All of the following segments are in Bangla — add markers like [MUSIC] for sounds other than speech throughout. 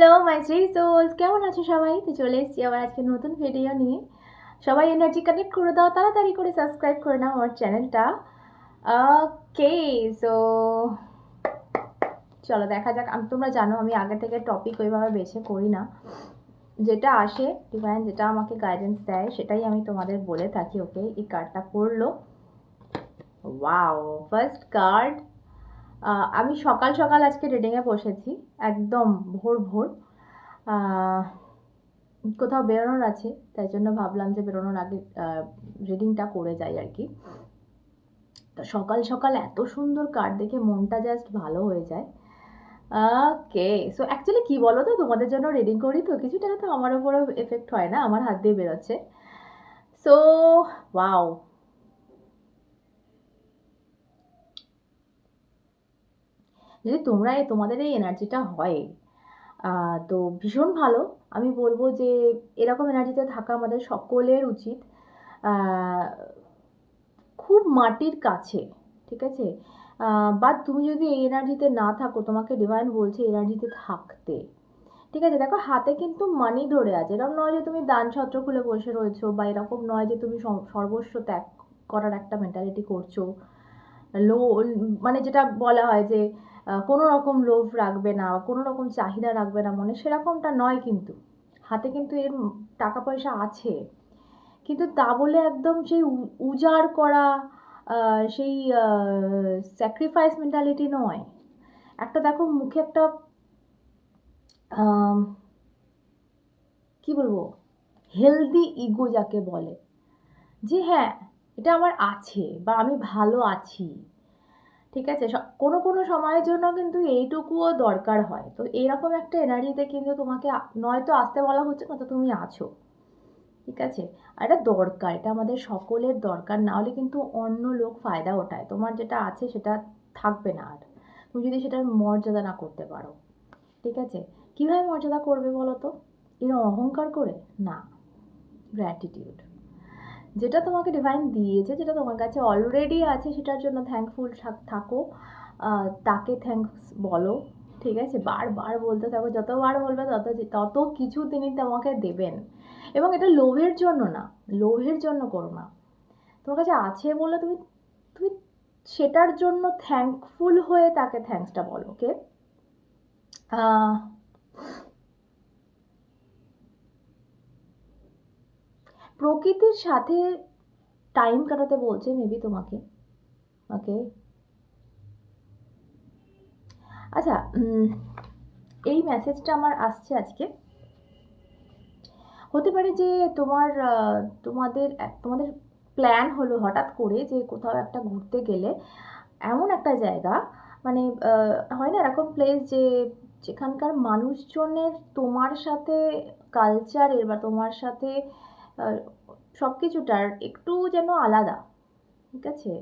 হ্যালো, মাই থ্রি সোলস কেমন আছো সবাই? তো চলে এসেছি আবার আজকে নতুন ভিডিও নিয়ে। সবাই এনার্জি কানেক্ট করে দাও, তাড়াতাড়ি করে সাবস্ক্রাইব করে নাও আমার চ্যানেলটা ওকে সো চলো দেখা যাক। আমি, তোমরা জানো, আমি আগে থেকে টপিক ওইভাবে বেছে করি না। যেটা আসে ডিভাইন যেটা আমাকে গাইডেন্স দেয়, সেটাই আমি তোমাদের বলে থাকি ওকে এই কার্ডটা পড়ল। ওয়াও ফার্স্ট কার্ড আমি সকাল সকাল আজকে রেডিংয়ে বসেছি, একদম ভোর ভোর। কোথাও বেরোনোর আছে, তাই জন্য ভাবলাম যে বেরোনোর আগে রিডিংটা করে যাই আর কি। তো সকাল সকাল এত সুন্দর কার্ড দেখে মনটা জাস্ট ভালো হয়ে যায়। ওকে সো অ্যাকচুয়ালি কী বলো তো তোমাদের জন্য রিডিং করি তো কিছু টাকা তো আমার উপরেও এফেক্ট হয় না, আমার হাত দিয়ে বেরোচ্ছে। সো ওয়াও যদি তোমরা তোমাদের এই এনার্জিটা হয়। তো ভীষণ ভালো। আমি বলব যে, এরকম এনার্জিতে থাকা আমাদের সকলের উচিত। খুব মাটির কাছে, ঠিক আছে? বা তুমি যদি এই এনার্জিতে না থাকো, তোমাকে ডিভাইন বলছে এনার্জিতে থাকতে। ঠিক আছে? দেখো, হাতে কিন্তু মানি ধরে আছে। এরকম নয় যে তুমি দান ছত্র খুলে বসে রয়েছো বা এরকম নয় যে তুমি সর্বস্ব ত্যাগ করার একটা মেন্টালিটি করছ। লো মানে যেটা বলা হয় যে কোনো রকম লোভ রাখবে না, কোনো রকম চাহিদা রাখবে না মনে, সেরকমটা নয় কিন্তু। হাতে কিন্তু এর টাকা পয়সা আছে। কিন্তু তা বলে একদম সেই উজাড় করা সেই স্যাক্রিফাইস মেন্টালিটি নয়। একটা দেখো মুখে একটা কি বলব? হেলদি ইগো যাকে বলে। যে হ্যাঁ এটা আমার আছে বা আমি ভালো আছি। ঠিক আছে? কোনো কোনো সময়ের জন্য কিন্তু এইটুকুও দরকার হয়। তো এরকম একটা এনার্জিতে কিন্তু তোমাকে নয়তো আসতে বলা হচ্ছে নয়তো তুমি আছো। ঠিক আছে? আর এটা দরকার, এটা আমাদের সকলের দরকার। না হলে কিন্তু অন্য লোক ফায়দা ওঠায়। তোমার যেটা আছে সেটা থাকবে না আর। তুমি যদি সেটার মর্যাদা না করতে পারো। ঠিক আছে? কীভাবে মর্যাদা করবে বলো তো? এরকম অহংকার করে? না। গ্র্যাটিটিউড যেটা তোমাকে ডিভাইন দিয়েছে, যেটা তোমার কাছে অলরেডি আছে, সেটার জন্য থ্যাঙ্কফুল থাকো তাকে থ্যাঙ্কস বলো, ঠিক আছে? বারবার বলতে থাকো, যতবার বলবে তত তত কিছু তিনি তোমাকে দেবেন। এবং এটা লোভের জন্য না, লোভের জন্য করো না। তোমার কাছে আছে বলে তুমি তুমি সেটার জন্য থ্যাঙ্কফুল হয়ে তাকে থ্যাঙ্কসটা বলো ওকে প্রকৃতির সাথে টাইম কাটাতে বলছে মেবি তোমাকে। ওকে আচ্ছা এই মেসেজটা আমার আসছে আজকে। হতে পারে যে তোমার তোমাদের তোমাদের প্ল্যান হলো হঠাৎ করে যে কোথাও একটা ঘুরতে গেলে এমন একটা জায়গা মানে হয় না, এরকম প্লেস যে যেখানকার মানুষজনের তোমার সাথে কালচারের বা তোমার সাথে সব কিছুটার একটু যেন আলাদা, ঠিক আছে?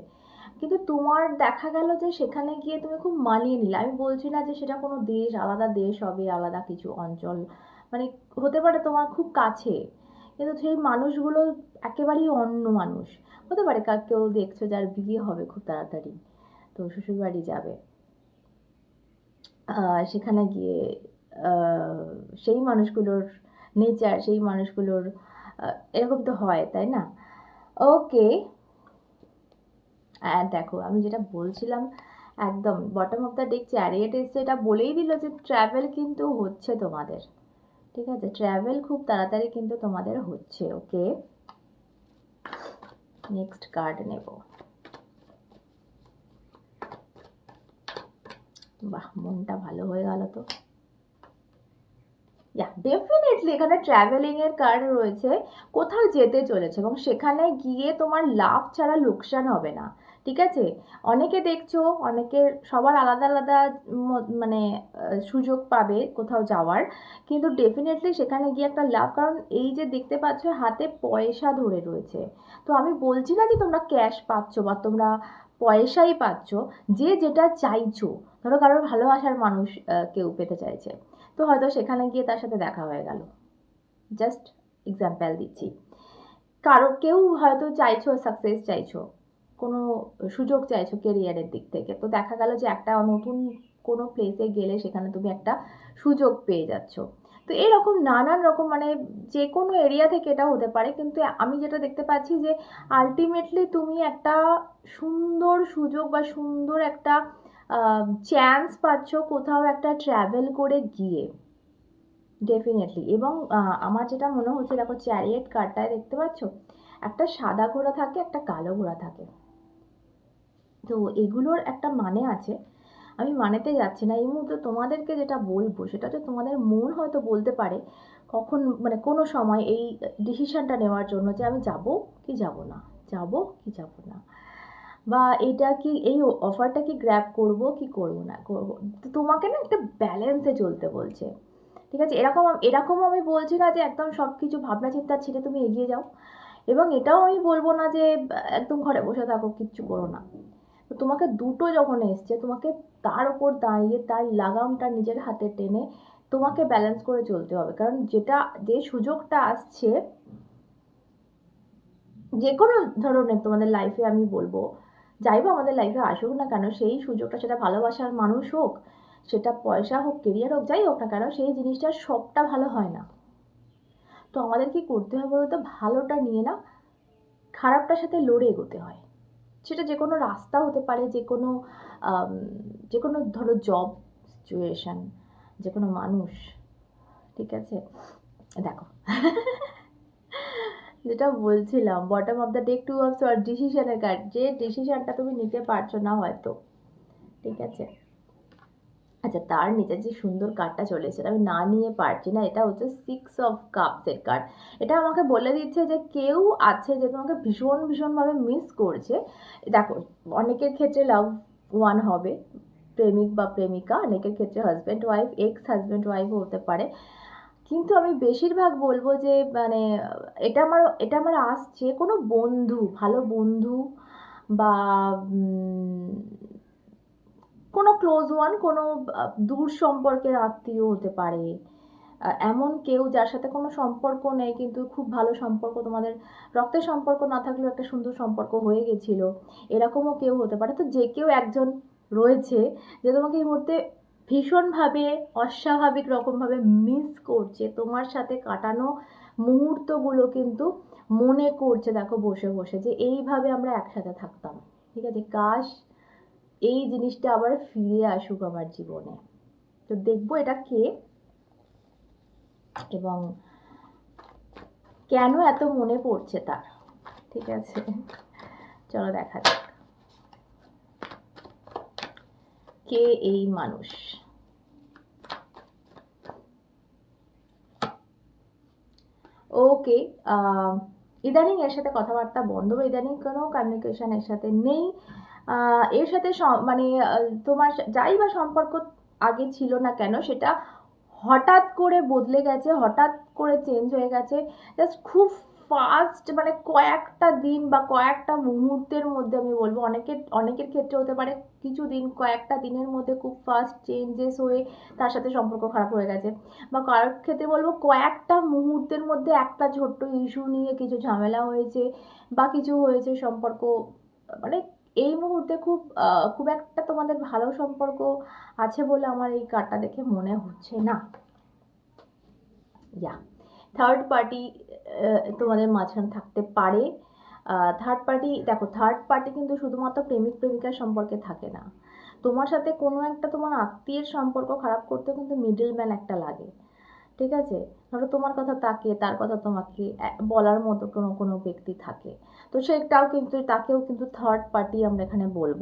কিন্তু তোমার দেখা গেল যে সেখানে গিয়ে তুমি খুব মানিয়ে নিলে। আমি বলছি না যে সেটা কোনো দেশ, আলাদা দেশ হবে, আলাদা কিছু অঞ্চল মানে হতে পারে তোমার খুব কাছে, কিন্তু সেই মানুষগুলো একেবারেই অন্য মানুষ। হতে পারে কার কেউ দেখছ যার বিয়ে হবে খুব তাড়াতাড়ি, তো শ্বশুরবাড়ি যাবে। সেখানে গিয়ে সেই মানুষগুলোর নেচার সেই মানুষগুলোর এরকম তো হয়, তাই না? ওকে আর দেখো, আমি যেটা বলছিলাম, একদম bottom of the deck chariot এসছে এটা বলেই দিল যে ট্রাভেল কিন্তু হচ্ছে তোমাদের। ঠিক আছে? ট্রাভেল খুব তাড়াতাড়ি কিন্তু তোমাদের হচ্ছে ওকে নেক্সট কার্ড নেব। বাহ, মনটা ভালো হয়ে গেল তো। ইয়া ডেফিনেটলি এখানে ট্রাভেলিং এর কার্ড রয়েছে। কোথাও যেতে চলেছে এবং সেখানে গিয়ে তোমার লাভ ছাড়া লোকসান হবে না, ঠিক আছে? অনেকে দেখছ অনেকের সবার আলাদা আলাদা মানে সুযোগ পাবে কোথাও যাওয়ার, কিন্তু ডেফিনেটলি সেখানে গিয়ে একটা লাভ, কারণ এই যে দেখতে পাচ্ছ হাতে পয়সা ধরে রয়েছে। তো আমি বলছি না যে তোমরা ক্যাশ পাচ্ছ বা তোমরা পয়সাই পাচ্ছ, যে যেটা চাইছো, ধরো কারোর ভালোবাসার মানুষ কেউ পেতে চাইছে। তো হয়তো সেখানে গিয়ে তার সাথে দেখা হয়ে গেল। জাস্ট এক্সাম্পল দিচ্ছি। কারও কেউ হয়তো চাইছো সাকসেস চাইছো, কোনো সুযোগ চাইছো কেরিয়ারের দিক থেকে, তো দেখা গেল যে একটা নতুন কোনো প্লেসে গেলে সেখানে তুমি একটা সুযোগ পেয়ে যাচ্ছ। তো এরকম নানান রকম মানে যে কোনো এরিয়া থেকে এটা হতে পারে, কিন্তু আমি যেটা দেখতে পাচ্ছি যে আলটিমেটলি তুমি একটা সুন্দর সুযোগ বা সুন্দর একটা চান্স পাচ্ছ কোথাও একটা ট্র্যাভেল করে গিয়ে। ডেফিনেটলি এবং আমার যেটা মনে হচ্ছে, দেখো চ্যারিয়েট কার্ডটায় দেখতে পাচ্ছ? একটা সাদা ঘোড়া থাকে, একটা কালো ঘোড়া থাকে। তো এগুলোর একটা মানে আছে। আমি মানেতে যাচ্ছি না। এই মুহূর্তে তোমাদেরকে যেটা বলব, সেটা হচ্ছে তোমাদের মন হয়তো বলতে পারে, কখন মানে কোনো সময় এই ডিসিশনটা নেওয়ার জন্য যে আমি যাব কি যাব না, যাব কি যাব না। বা এটা কি, এই অফারটা কি গ্র্যাব করব, কি করব না করব? তোমাকে না একটা ব্যালেন্সে চলতে বলছে। ঠিক আছে? এরকম এরকম আমি বলছি না যে একদম সব কিছু ভাবনা চিন্তা ছেড়ে তুমি এগিয়ে যাও। এবং এটাও আমি বলব না যে, একদম ঘরে বসে থাকো, কিচ্ছু করো না। তো তোমাকে দুটো যখন এসছে, তোমাকে তার ওপর দাঁড়িয়ে, তার লাগামটা নিজের হাতে টেনে তোমাকে ব্যালেন্স করে চলতে হবে। কারণ যেটা, যে সুযোগটা আসছে যে কোনো ধরনের তোমাদের লাইফে আমি বলব যাই বা আমাদের লাইফে আসুক না কেন, সেই সুযোগটা সেটা ভালোবাসার মানুষ হোক, সেটা পয়সা হোক কেরিয়ার হোক, যাই হোক না কেন, সেই জিনিসটা সবটা ভালো হয় না। তো আমাদের কি করতে হবে বলতো? ভালোটা নিয়ে না খারাপটার সাথে লড়ে এগোতে হয়। সেটা যে কোনো রাস্তা হতে পারে যে কোনো যে কোনো ধরো জব সিচুয়েশান যে কোনো মানুষ, ঠিক আছে? দেখো। যেটা বলছিলাম bottom of the deck two of sword ডিসিশনের card যে ডিসিশনটা তুমি নিতে পারছ না হয়তো, ঠিক আছে? আচ্ছা তার নিচে যে সুন্দর কার্ডটা চলে এসেছে, আমি না নিয়ে পারছি না, এটা হচ্ছে সিক্স অফ কাপসের কার্ড এটা আমাকে বলে দিচ্ছে যে কেউ আছে যে তোমাকে ভীষণ, ভীষণভাবে মিস করছে। দেখো, অনেকের ক্ষেত্রে লাভ ওয়ান হবে, প্রেমিক বা প্রেমিকা, অনেকের ক্ষেত্রে হাজব্যান্ড ওয়াইফ এক্স হাজব্যান্ড ওয়াইফও হতে পারে। কিন্তু আমি বেশিরভাগ বলব যে মানে এটা আমার এটা আমার আসছে কোনো বন্ধু, ভালো বন্ধু বা কোনো ক্লোজ ওয়ান কোনো দূর সম্পর্কের আত্মীয় হতে পারে। এমন কেউ যার সাথে কোনো সম্পর্ক নেই, কিন্তু খুব ভালো সম্পর্ক, তোমাদের রক্তের সম্পর্ক না থাকলেও একটা সুন্দর সম্পর্ক হয়ে গেছিল। এরকমও কেউ হতে পারে। তো যে কেউ একজন রয়েছে যে তোমাকে এই মুহূর্তে ভীষণভাবে, অস্বাভাবিক রকমভাবে মিস করছে। তোমার সাথে কাটানো মুহূর্তগুলো কিন্তু মনে করছে, দেখো বসে বসে, যে এইভাবে আমরা একসাথে থাকতাম। ঠিক আছে? কাশ, এই জিনিসটা আবার ফিরে আসুক আমার জীবনে। তো দেখব এটা কে? এবং কেন এত মনে পড়ছে তার? ঠিক আছে? চলো দেখা যাক। কে এই মানুষ? ওকে ইদানিং এর সাথে কথাবার্তা বন্ধ বা ইদানিং কোনো কমিউনিকেশান এর সাথে নেই। এর সাথে মানে তোমার যাই বা সম্পর্ক আগে ছিল না কেন, সেটা হঠাৎ করে বদলে গেছে, হঠাৎ করে চেঞ্জ হয়ে গেছে। জাস্ট খুব ফাস্ট মানে কয়েকটা দিন বা কয়েকটা মুহূর্তের মধ্যে আমি বলব অনেকের অনেকের ক্ষেত্রে হতে পারে কিছু দিন কয়েকটা দিনের মধ্যে খুব ফাস্ট চেঞ্জেস হয়ে তার সাথে সম্পর্ক খারাপ হয়ে গেছে। বা কারোর ক্ষেত্রে বলব, কয়েকটা মুহূর্তের মধ্যে একটা ছোট্ট ইস্যু নিয়ে কিছু ঝামেলা হয়েছে বা কিছু হয়েছে সম্পর্ক মানে এই মুহূর্তে খুব খুব একটা তোমাদের ভালো সম্পর্ক আছে বলে আমার এই কার্ডটা দেখে মনে হচ্ছে না। ইয়া থার্ড পার্টি তোমাদের মাঝখানে থাকতে পারে। থার্ড পার্টি দেখো থার্ড পার্টি কিন্তু শুধুমাত্র প্রেমিক, প্রেমিকার সম্পর্কে থাকে না। তোমার সাথে কোনো একটা তোমার আত্মীয়ের সম্পর্ক খারাপ করতে কিন্তু মিডল ম্যান একটা লাগে। ঠিক আছে? ধরো তোমার কথা তাকে তার কথা তোমাকে বলার মতো কোনো কোনো ব্যক্তি থাকে। তো সেটাও কিন্তু, তাকেও কিন্তু থার্ড পার্টি আমরা এখানে বলব।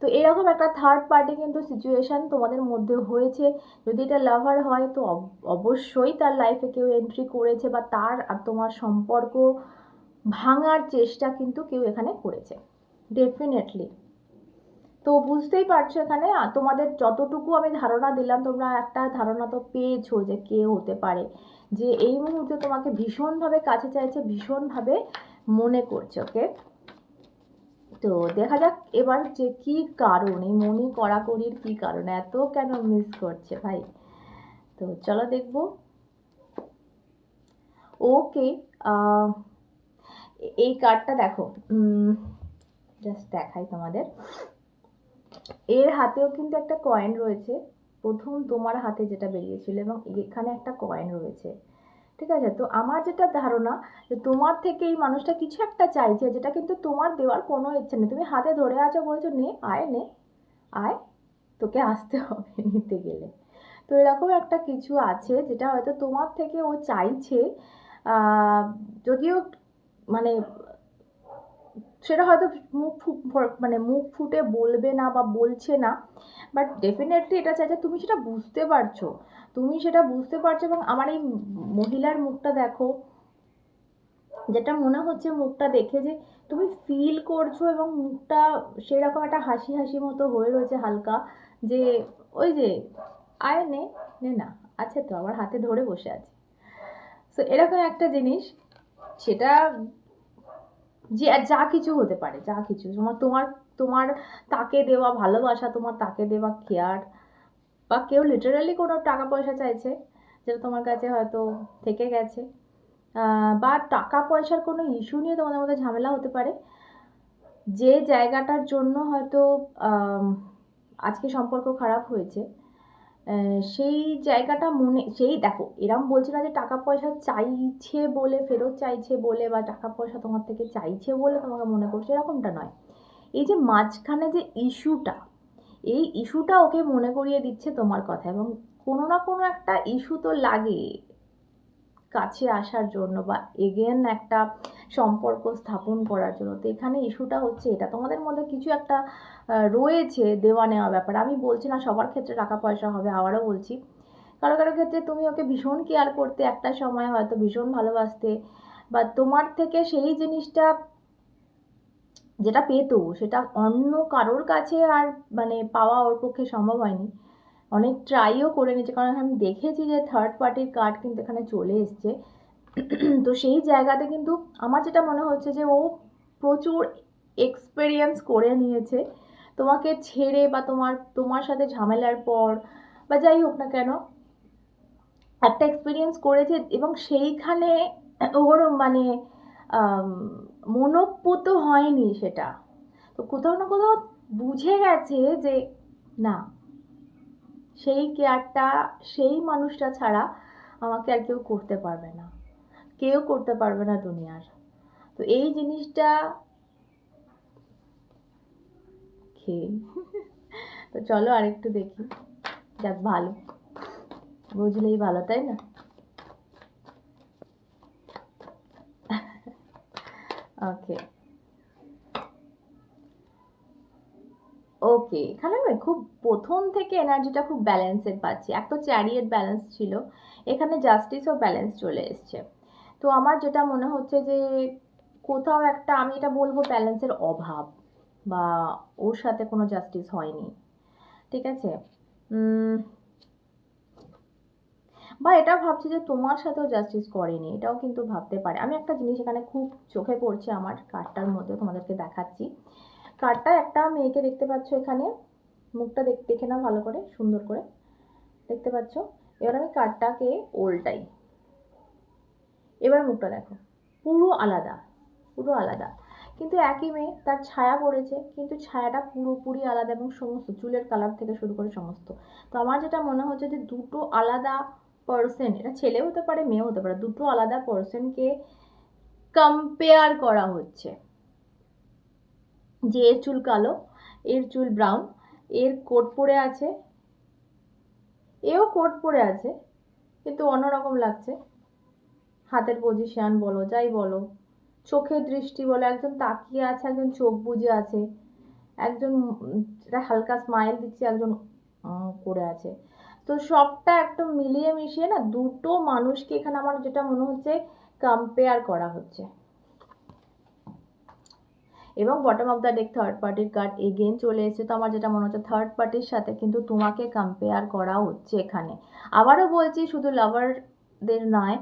তো এরকম একটা থার্ড পার্টি কিন্তু সিচুয়েশন তোমাদের মধ্যে হয়েছে। যদি এটা লাভার হয়, তো অব- অবশ্যই তার লাইফে কেউ এন্ট্রি করেছে বা তার আর তোমার সম্পর্ক ভাঙার চেষ্টা কিন্তু কেউ এখানে করেছে। ডেফিনেটলি তো বুঝতেই পারছ এখানে তোমাদের যতটুকু আমি ধারণা দিলাম, তোমরা একটা ধারণা তো পেয়েছ যে কে হতে পারে। যে এই মুহূর্তে তোমাকে ভীষণভাবে কাছে চাইছে, ভীষণভাবে মনে করছে, ওকে? তো দেখা যাক এবার যে কি কারণ, এই মনে কড়াকড়ির কি কারণ, এত কেন মিস করছে ভাই? তো চলো দেখব। ওকে এই কার্ডটা দেখো জাস্ট দেখাই তোমাদের। এর হাতেও কিন্তু একটা কয়েন রয়েছে। প্রথম তোমার হাতে যেটা বেরিয়েছিল এবং এখানে একটা কয়েন রয়েছে। ঠিক আছে? তো আমার যেটা ধারণা যে তোমার থেকে এই মানুষটা কিছু একটা চাইছে, যেটা কিন্তু তোমার দেওয়ার কোনো ইচ্ছে নেই। তুমি হাতে ধরে আছো বলছো, নে, আয় নে, আয়। তোকে আসতে হবে [LAUGHS] নিতে গেলে। তো এরকম একটা কিছু আছে যেটা হয়তো তোমার থেকে ও চাইছে। যদিও মানে সেটা হয়তো মুখ মানে মুখ ফুটে বলবে না বা বলছে না বাট ডেফিনেটলি এটা চাইছে তুমি সেটা বুঝতে পারছ। তুমি সেটা বুঝতে পারছ এবং আমার এই মহিলার মুখটা দেখো, যেটা মনে হচ্ছে মুখটা দেখে যে তুমি ফিল করছ এবং মুখটা সেরকম একটা হাসি হাসি মতো হয়ে রয়েছে হালকা যে ওই যে, আয় নে নে না, আছে তো, আমার হাতে ধরে বসে আছে। তো এরকম একটা জিনিস, সেটা যে যা কিছু হতে পারে, যা কিছু। তোমার তোমার তোমার তাকে দেওয়া ভালোবাসা, তোমার তাকে দেওয়া কেয়ার বা কেউ লিটারালি কোনো টাকা পয়সা চাইছে যেটা তোমার কাছে হয়তো থেকে গেছে। বা টাকা পয়সার কোনো ইস্যু নিয়ে তোমাদের মধ্যে ঝামেলা হতে পারে। যে জায়গাটার জন্য হয়তো আজকে সম্পর্ক খারাপ হয়েছে সেই জায়গাটা মনে, সেই দেখো, এরম বলছে না যে টাকা পয়সা চাইছে বলে, ফেরত চাইছে বলে বা টাকা পয়সা তোমার থেকে চাইছে বলে তোমাকে মনে করছে, এরকমটা নয়। এই যে মাঝখানে যে ইস্যুটা, এই ইস্যুটা ওকে মনে করিয়ে দিচ্ছে তোমার কথা এবং কোনো না কোনো একটা ইস্যু তো লাগে কাছে আসার জন্য বা এগেন একটা সম্পর্ক স্থাপন করার জন্য। তো এখানে ইস্যুটা হচ্ছে এটা। তোমাদের মধ্যে কিছু একটা রয়েছে দেওয়া নেওয়া ব্যাপার। আমি বলছি না সবার ক্ষেত্রে টাকা পয়সা হবে, আবারও বলছি। কারও কারও ক্ষেত্রে তুমি ওকে ভীষণ কেয়ার করতে, একটা সময় হয়তো ভীষণ ভালোবাসতে, বা তোমার থেকে সেই জিনিসটা যেটা পেতো, সেটা অন্য কারোর কাছে আর মানে পাওয়া ওর পক্ষে সম্ভব হয়নি। অনেক ট্রাইও করে নিয়েছে। কারণ আমি দেখেছি যে থার্ড পার্টির কার্ড কিন্তু এখানে চলে এসছে। তো সেই জায়গাতে কিন্তু আমার যেটা মনে হচ্ছে যে ও প্রচুর এক্সপেরিয়েন্স করে নিয়েছে। তোমাকে ছেড়ে বা তোমার তোমার সাথে ঝামেলার পর বা যাই হোক না কেন একটা এক্সপিরিয়েন্স করেছে এবং সেইখানে ওর মানে আম, মনোপুত হয়নি সেটা। তো কোথাও না কোথাও বুঝে গেছে যে না সেই কেয়ারটা সেই মানুষটা ছাড়া আমাকে আর কেউ করতে পারবে না। কেউ করতে পারবে না দুনিয়ার। তো এই জিনিসটা খেয়ে তো চলো আরেকটু দেখি। যাক, ভালো। বুঝলেই ভালো, তাই না? ওকে ওকে এখানে না খুব প্রথম থেকে এনার্জিটা খুব ব্যালেন্সেড পাচ্ছি। এক তো চ্যারিয়েট ব্যালেন্স ছিল, এখানে জাস্টিসও ব্যালেন্স চলে এসছে। তো আমার যেটা মনে হচ্ছে যে কোথাও একটা, আমি এটা বলব ব্যালেন্সের অভাব বা ওর সাথে কোনো জাস্টিস হয়নি, ঠিক আছে? বা এটা ভাবছি যে তোমার সাথেও জাস্টিস করেনি, এটাও কিন্তু ভাবতে পারে। আমি একটা জিনিস এখানে খুব চোখে পড়ছে আমার কার্ডটার মধ্যে, তোমাদেরকে দেখাচ্ছি। কার্ডটা একটা মেয়েকে দেখতে পাচ্ছ এখানে, মুখটা দেখ নাও ভালো করে, সুন্দর করে। দেখতে পাচ্ছ? এবার আমি কার্ডটাকে উল্টাই এবার মুখটা দেখো। পুরো আলাদা পুরো আলাদা। কিন্তু একই মেয়ে, তার ছায়া পড়েছে, কিন্তু ছায়াটা পুরোপুরি আলাদা এবং সমস্ত, চুলের কালার থেকে শুরু করে সমস্ত। তো আমার যেটা মনে হচ্ছে যে দুটো আলাদা পার্সন এটা ছেলে হতে পারে মেয়ে হতে পারে, দুটো আলাদা পার্সনকে কম্পেয়ার করা হচ্ছে। যে এর চুল কালো, এর চুল ব্রাউন এর কোট পরে আছে, এও কোট পরে আছে, কিন্তু অন্যরকম লাগছে। হাতের পজিশন বলো, যাই বলো। চোখের দৃষ্টি বলো, একজন তাকিয়ে আছে, একজন চোখ বুজে আছে, একজন হালকা স্মাইল দিচ্ছে, একজন করে আছে। তো সবটা একদম মিলিয়ে মিশিয়ে না দুটো মানুষকে এখানে আমার যেটা মনে হচ্ছে কম্পেয়ার করা হচ্ছে। এবং bottom of the deck third পার্টির কার্ড এগেন চলে এসেছে, তো আমার যেটা মনে হচ্ছে থার্ড পার্টির সাথে কিন্তু তোমাকে কম্পেয়ার করা হচ্ছে এখানে। আবারও বলছি, শুধু লাভারদের নয়।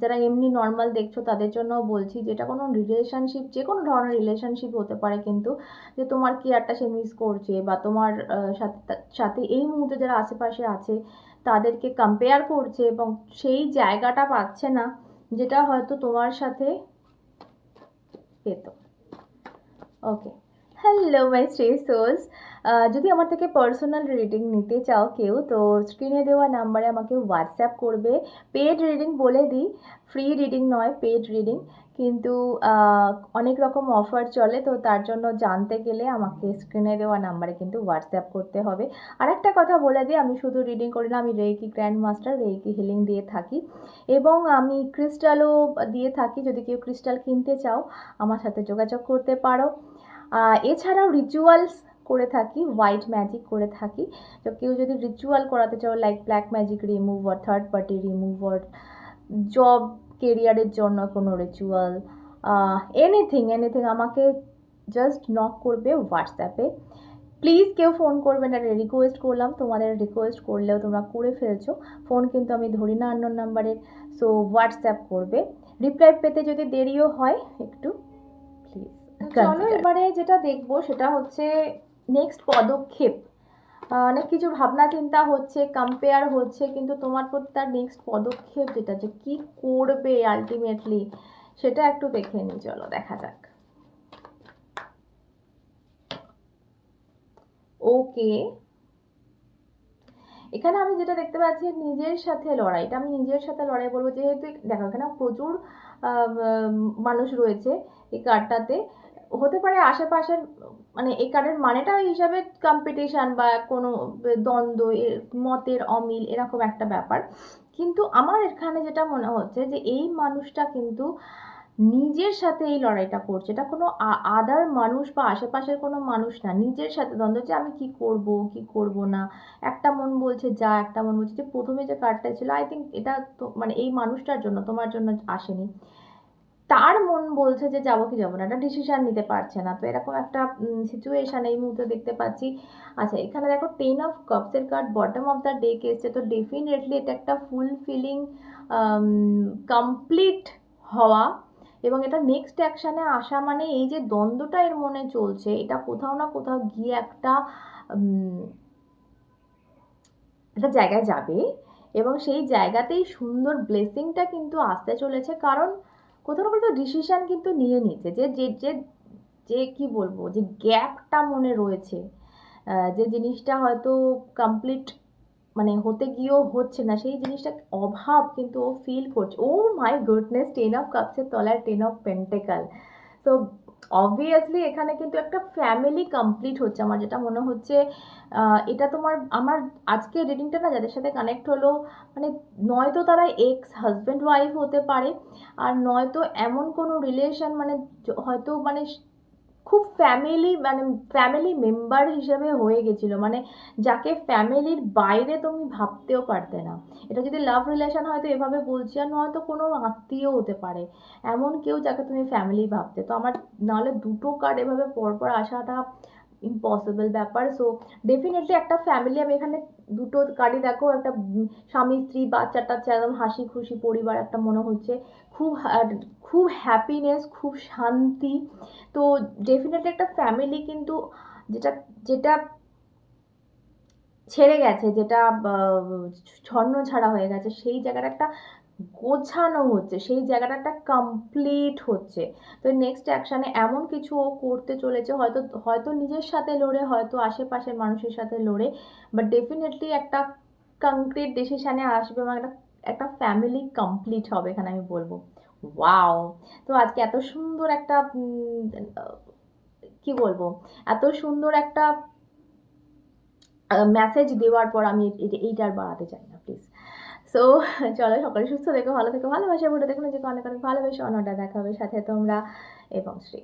যারা এমনি নর্মাল দেখছ তাদের জন্যও বলছি যেটা কোনো রিলেশনশিপ যে কোনো ধরনের রিলেশনশিপ হতে পারে কিন্তু যে তোমার কেয়ারটা সে মিস করছে বা তোমার সাথে সাথে এই মুহূর্তে যারা আশেপাশে আছে তাদেরকে কম্পেয়ার করছে এবং সেই জায়গাটা পাচ্ছে না যেটা হয়তো তোমার সাথে পেতো। ওকে হ্যালো মাই স্ট্রে সোলস যদি আমার থেকে পার্সোনাল রিডিং নিতে চাও কেউ, তো স্ক্রিনে দেওয়া নাম্বারে আমাকে হোয়াটসঅ্যাপ করবে। পেড রিডিং বলে দিই। ফ্রি রিডিং নয় পেড রিডিং কিন্তু অনেক রকম অফার চলে, তো তার জন্য জানতে গেলে আমাকে স্ক্রিনে দেওয়া নাম্বারে কিন্তু হোয়াটসঅ্যাপ করতে হবে। আর একটা কথা বলে দিই, আমি শুধু রিডিং করি না, আমি reiki grand master reiki healing দিয়ে থাকি। এবং আমি ক্রিস্টালও দিয়ে থাকি, যদি কেউ ক্রিস্টাল কিনতে চাও, আমার সাথে যোগাযোগ করতে পারো। এছাড়াও রিচুয়ালস করে থাকি হোয়াইট ম্যাজিক করে থাকি। তো কেউ যদি রিচুয়াল করাতে চাও like black magic remove or third party remove or job কেরিয়ারের জন্য কোনো রিচুয়াল এনিথিং এনিথিং আমাকে জাস্ট নক করবে হোয়াটসঅ্যাপে প্লিজ কেউ ফোন করবে না রিকোয়েস্ট করলাম, তোমাদের রিকোয়েস্ট করলেও তোমরা করে ফেলছো। ফোন কিন্তু আমি ধরি না অন্য নাম্বারের সো হোয়াটসঅ্যাপ করবে। রিপ্লাই পেতে যদি দেরিও হয়, একটু চলো এবারে যেটা দেখব সেটা হচ্ছে নেক্সট পদক্ষেপ। অনেক কিছু ভাবনা চিন্তা হচ্ছে কম্পেয়ার হচ্ছে, কিন্তু তোমার প্রতি তার নেক্সট পদক্ষেপ যেটা, যে কি করবে আলটিমেটলি সেটা একটু দেখে নিই, চলো দেখা যাক। ওকে এখানে আমি যেটা দেখতে পাচ্ছি, নিজের সাথে লড়াই। এটা আমি নিজের সাথে লড়াই বলব, যেহেতু দেখো এখানে প্রচুর মানুষ রয়েছে এই কার্ডটাতে হতে পারে আশেপাশের মানে এই কার্ডের মানেটা হিসাবে কম্পিটিশন বা কোনো দ্বন্দ্ব এর মতের অমিল এরকম একটা ব্যাপার। কিন্তু আমার এখানে যেটা মনে হচ্ছে যে এই মানুষটা কিন্তু নিজের সাথে এই লড়াইটা করছে। এটা কোনো আদার মানুষ বা আশেপাশের কোনো মানুষ না, নিজের সাথে দ্বন্দ্ব যে আমি কি করব কি করব না। একটা মন বলছে যা, একটা মন বলছে যে প্রথমে যে কার্ডটা ছিল আই থিঙ্ক এটা তো মানে এই মানুষটার জন্য, তোমার জন্য আসেনি। তার মন বলছে যে যাব কি যাব না, একটা ডিসিশন নিতে পারছে না। তো এরকম একটা সিচুয়েশন এই মুহূর্তে দেখতে পাচ্ছি। আচ্ছা এখানে দেখো ten of কাপসের card bottom of the deck এসছে। তো ডেফিনেটলি এটা একটা ফুলফিলিং কমপ্লিট হওয়া। এবং এটা নেক্সট অ্যাকশানে আসা মানে এই যে দ্বন্দ্বটা এর মনে চলছে, এটা কোথাও না কোথাও গিয়ে একটা একটা জায়গায় যাবে। এবং সেই জায়গাতেই সুন্দর ব্লেসিংটা কিন্তু আসতে চলেছে। কারণ কোথাও কোথাও ডিসিশান কিন্তু নিয়ে নিচ্ছে যে যে যে যে কী বলব, যে গ্যাপটা মনে রয়েছে যে জিনিসটা হয়তো কমপ্লিট মানে হতে গিয়েও হচ্ছে না, সেই জিনিসটা অভাব কিন্তু ও ফিল করছে। Oh my goodness ten of কাপসের তলায় টেন অফ পেন্টেকাল তো অবভিয়াসলি এখানে কিন্তু একটা ফ্যামিলি কমপ্লিট হচ্ছে। আমার যেটা মনে হচ্ছে এটা তোমার, আমার আজকে রিডিংটা না যাদের সাথে কানেক্ট হলো মানে নয়তো তারা এক্স হাজব্যান্ড ওয়াইফ হতে পারে, আর নয়তো এমন কোনো রিলেশন মানে হয়তো মানে খুব ফ্যামিলি মানে ফ্যামিলি মেম্বার হিসেবে হয়ে গেছিল। মানে যাকে ফ্যামিলির বাইরে তুমি ভাবতেও পারতে না। এটা যদি লাভ রিলেশন হয়তো এভাবে বলছি, আর নয়তো কোনো আত্মীয় হতে পারে। এমন কেউ যাকে তুমি ফ্যামিলি ভাবতে। তো আমার নাহলে দুটো কার্ড এভাবে পরপর আসাটা ইম্পসিবল ব্যাপার। সো ডেফিনেটলি একটা ফ্যামিলি আমি এখানে দুটো কার্ডই দেখো, একটা স্বামী, স্ত্রী বাচ্চা টাচ্চা একদম হাসি খুশি পরিবার একটা মনে হচ্ছে। খুব খুব হ্যাপিনেস খুব শান্তি। তো ডেফিনেটলি একটা ফ্যামিলি কিন্তু যেটা যেটা ছেড়ে গেছে, যেটা ছন্ন ছাড়া হয়ে গেছে, সেই জায়গাটা একটা গোছানো হচ্ছে, সেই জায়গাটা একটা কমপ্লিট হচ্ছে। তো নেক্সট অ্যাকশানে এমন কিছু ও করতে চলেছে, হয়তো হয়তো নিজের সাথে লড়ে, হয়তো আশেপাশের মানুষের সাথে লড়ে বাট ডেফিনেটলি একটা কংক্রিট ডিসিশানে আসবে এবং একটা একটা ফ্যামিলি কমপ্লিট হবে এখানে আমি বলব। ওয়াও তো আজকে এত সুন্দর একটা কি বলব? এত সুন্দর একটা মেসেজ দেওয়ার পর আমি এটা- এইটা আর বাড়াতে চাই না। সো [LAUGHS] চলো, সকলে সুস্থ থেকো, ভালো থেকো ভালোবাসা ভোটে দেখো নিজেকে অনেক অনেক ভালোবেসে অন্যটা দেখা হবে সাথে তোমরা এবং শ্রী।